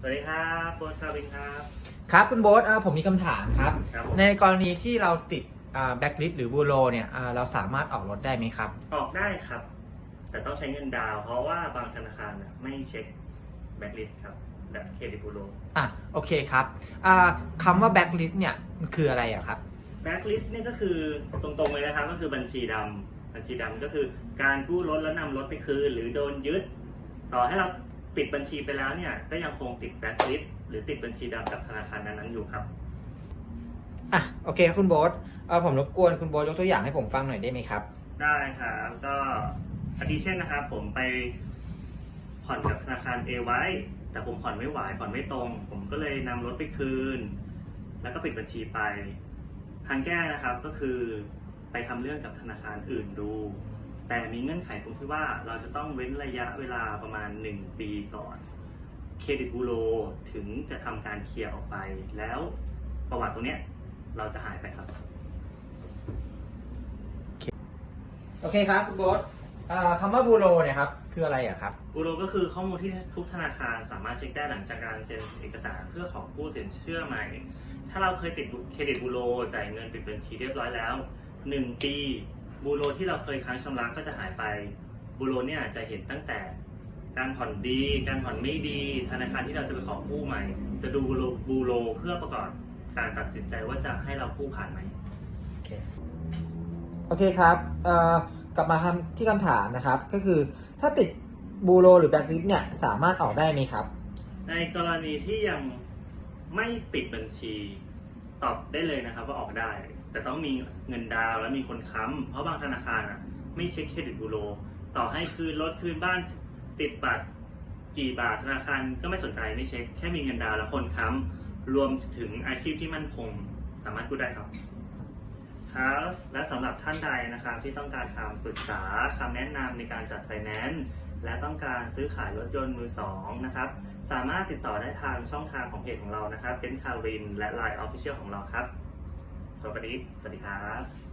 สวัสดีครับโบทคาวินครับ ครับคุณโบ๊ทเอ่อผมมีคำถามครับ ครับผมในกรณีที่เราติดแบ็กลิสหรือบูโรเนี่ยอ่าเราสามารถออกรถได้ไหมครับ ออกได้ครับ แต่ต้องใช้เงินดาวน์เพราะว่าบางธนาคารน่ะไม่เช็คแบ็กลิสครับแบบเครดิตบูโรอะโอเคครับอ่าคำว่าแบ็กลิสเนี่ยมันคืออะไรอะครับ แบ็กลิสนี่ก็คือตรงๆเลยนะครับ ก็คือบัญชีดำบัญชีดำก็คือการกู้รถแล้วนำรถไปคืนหรือโดนยึด ต่อให้เรา ปิดบัญชีไปแล้วเนี่ยก็ยังคงติดแบ็กลิสหรือติดบัญชีดำกับธนาคารนั้นๆอยู่ครับ อะโอเคครับคุณโบ๊ทเอ่อผมรบกวนคุณโบ๊ทยกตัวอย่างให้ผมฟังหน่อยได้ไหมครับได้ครับก็อาทิเช่นนะครับ ผมไปผ่อนกับธนาคาร A ไว้ แต่ผมผ่อนไม่ไหวผ่อนไม่ตรง ผมก็เลยนำรถไปคืน แล้วก็ปิดบัญชีไป ทางแก้นะครับก็คือไปทำเรื่องกับธนาคารอื่นดู แต่มีเงื่อนไขตรงที่ว่าเราจะต้องเว้นระยะเวลาประมาณ 1 ปีก่อนเครดิตบูโรถึงจะทำการเคลียร์ออกไป แล้วประวัติตรงเนี้ยเราจะหายไปครับ โอเคครับคุณโบ๊ทอ่าคำว่าบูโรเนี่ยครับคืออะไรอะครับ บูโรก็คือข้อมูลที่ทุกธนาคารสามารถเช็คได้หลังจากการเซ็นเอกสารเพื่อขอกู้สินเชื่อใหม่ ถ้าเราเคยติดเครดิตบูโรจ่ายเงินปิดบัญชีเรียบร้อยแล้ว 1 ปี บูโรที่เราเคยค้างชำระก็จะหายไป บูโรเนี่ยจะเห็นตั้งแต่การผ่อนดี การผ่อนไม่ดี ธนาคารที่เราจะไปขอกู้ใหม่ จะดูบูโรบูโรเพื่อประกอบการตัดสินใจว่าจะให้เรากู้ผ่านไหม โอเคโอเคครับเอ่อกลับมาคำที่คำถามนะครับ ก็คือถ้าติดบูโรหรือแบ็กลิสเนี่ยสามารถออกได้ไหมครับ ในกรณีที่ยังไม่ปิดบัญชี ตอบได้เลยนะครับว่าออกได้ แต่ต้องมีเงินดาวและมีคนค้ำเพราะบางธนาคารอะไม่เช็คเครดิตบูโร ต่อให้คืนรถคืนบ้านติดบัตรกี่บาทธนาคารก็ไม่สนใจไม่เช็ค แค่มีเงินดาวและคนค้ำรวมถึงอาชีพที่มั่นคง สามารถกู้ได้ครับ ครับและสำหรับท่านใดนะครับที่ต้องการคำปรึกษาคำแนะนำในการจัดไฟแนนซ์และต้องการซื้อขายรถยนต์มือสองนะครับ สามารถติดต่อได้ทางช่องทางของเพจของเรานะครับเป็นคารินและ Line Official ของเราครับสวัสดีสวัสดีครับ